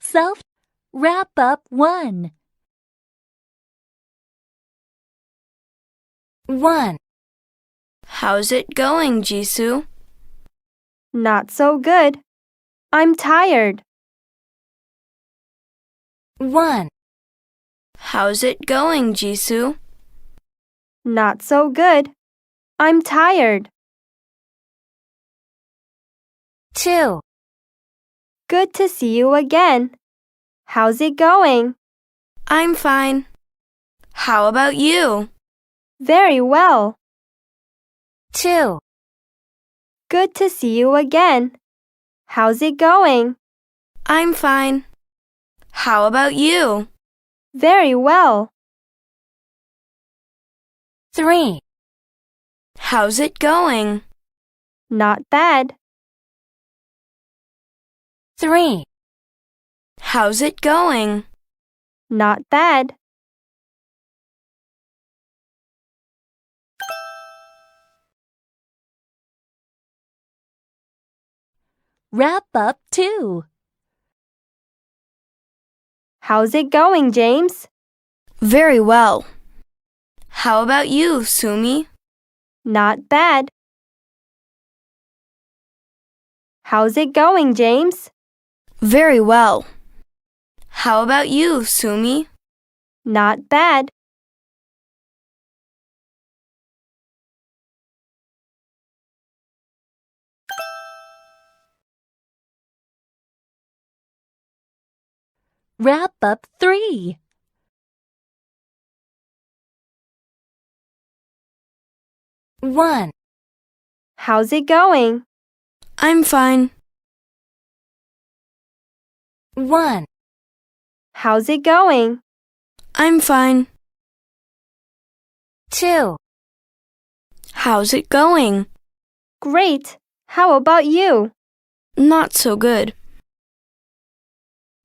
Self Wrap Up 1 1. How's it going, Jisoo? Not so good. I'm tired. 1. How's it going, Jisoo? Not so good. I'm tired. 2. Good to see you again. How's it going? I'm fine. How about you? Very well. 2. Good to see you again. How's it going? I'm fine. How about you? Very well. 3. How's it going? Not bad. 3. How's it going? Not bad. Wrap Up 2 How's it going, James? Very well. How about you, Sumi? Not bad. How's it going, James? Very well. How about you, Sumi? Not bad. Wrap Up 3 1. How's it going? I'm fine. 1. How's it going? I'm fine. 2. How's it going? Great. How about you? Not so good.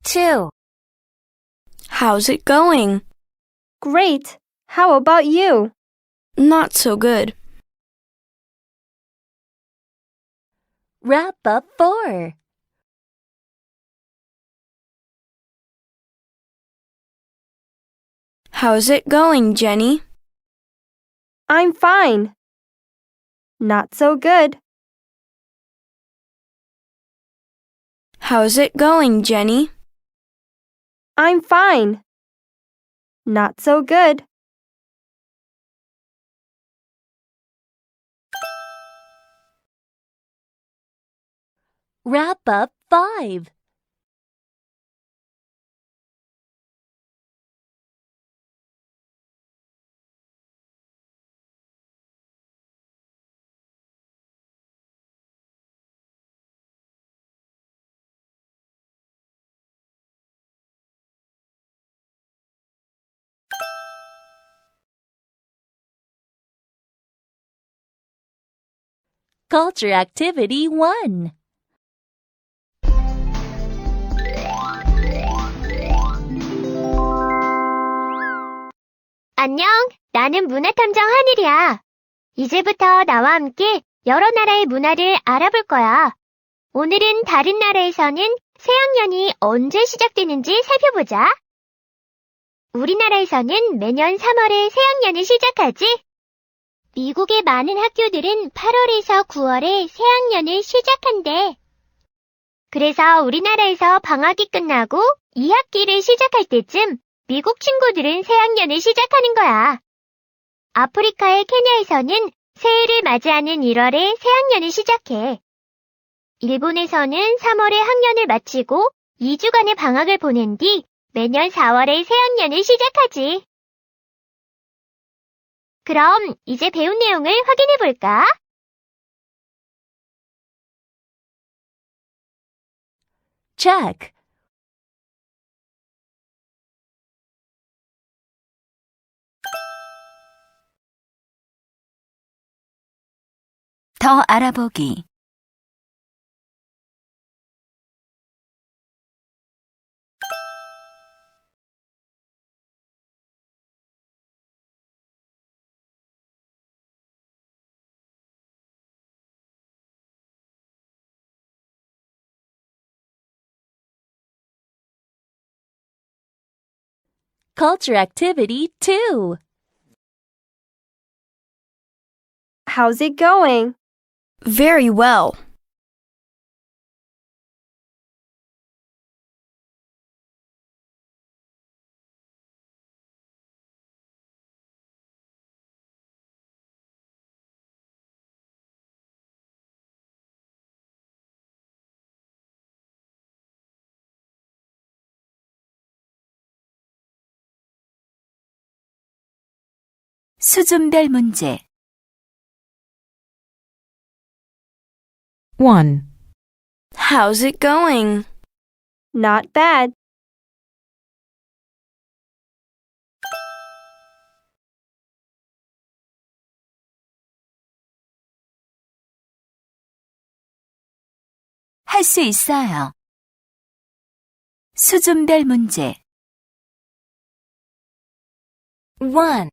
2. How's it going? Great. How about you? Not so good. Wrap Up 4 How's it going, Jenny? I'm fine. Not so good. How's it going, Jenny? I'm fine. Not so good. Wrap Up 5 Culture Activity 1 안녕, 나는 문화탐정 하늘이야. 이제부터 나와 함께 여러 나라의 문화를 알아볼 거야. 오늘은 다른 나라에서는 새학년이 언제 시작되는지 살펴보자. 우리나라에서는 매년 3월에 새학년을 시작하지. 미국의 많은 학교들은 8월에서 9월에 새학년을 시작한대. 그래서 우리나라에서 방학이 끝나고 2학기를 시작할 때쯤 미국 친구들은 새학년을 시작하는 거야. 아프리카의 케냐에서는 새해를 맞이하는 1월에 새학년을 시작해. 일본에서는 3월에 학년을 마치고 2주간의 방학을 보낸 뒤 매년 4월에 새학년을 시작하지. 그럼 이제 배운 내용을 확인해 볼까? Check 더 알아보기. Culture Activity 2. How's it going? Very well. 수준별 문제. 1, How's it going? Not bad. 할 수 있어요. 수준별 문제. 1,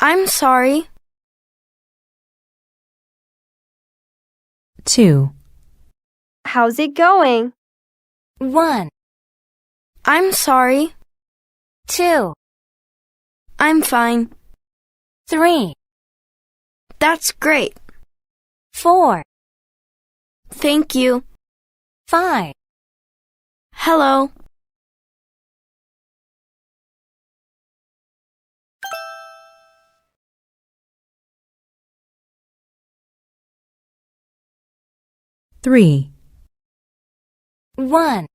I'm sorry. 2, How's it going? 1, I'm sorry. 2, I'm fine. 3, That's great. 4, Thank you. 5. Hello. Three, 1,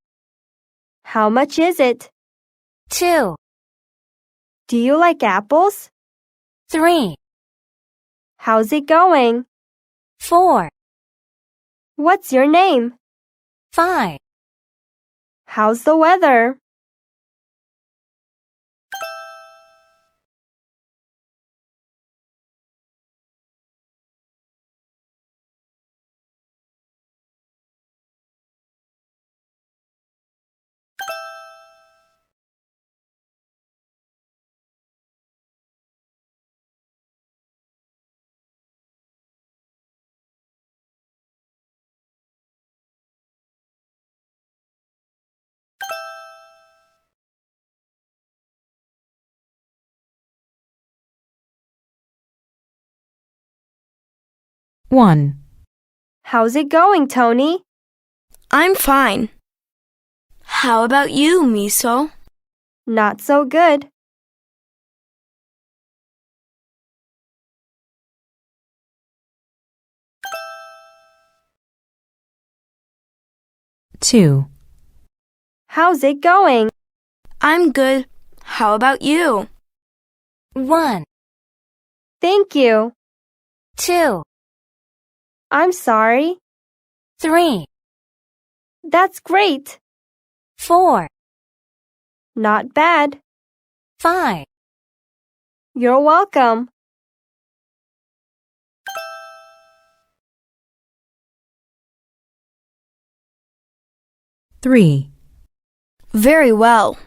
How much is it? 2, Do you like apples? 3, How's it going? 4, What's your name? 5. How's the weather? One, How's it going, Tony? I'm fine. How about you, Miso? Not so good. two, How's it going? I'm good. How about you? 1, Thank you. 2, I'm sorry. 3, That's great. 4, Not bad. 5. You're welcome. three, Very well.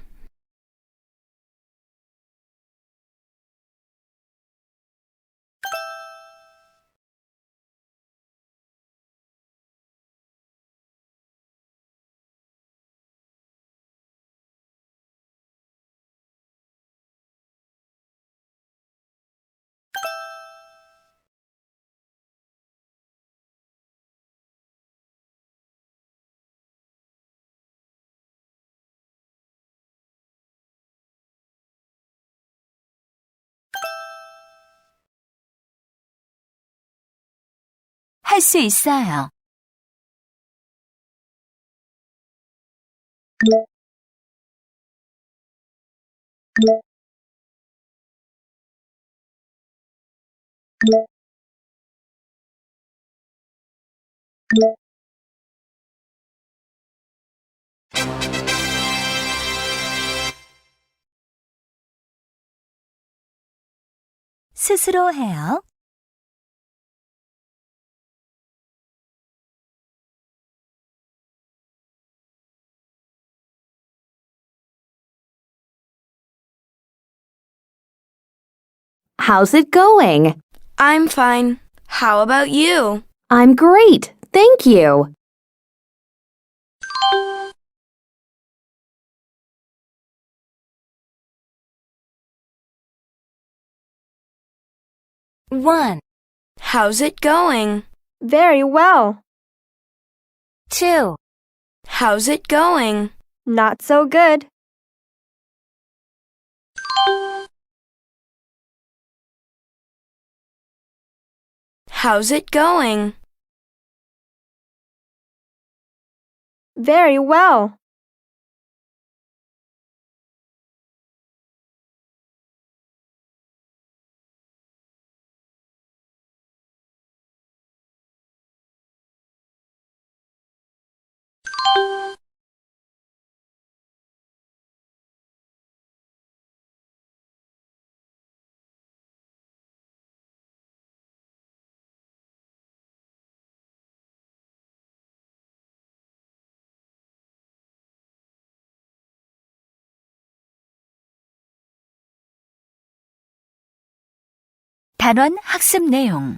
할 수 있어요. 스스로 해요. How's it going? I'm fine. How about you? I'm great. Thank you. One. How's it going? Very well. Two. How's it going? Not so good. How's it going? Very well. 단원 학습 내용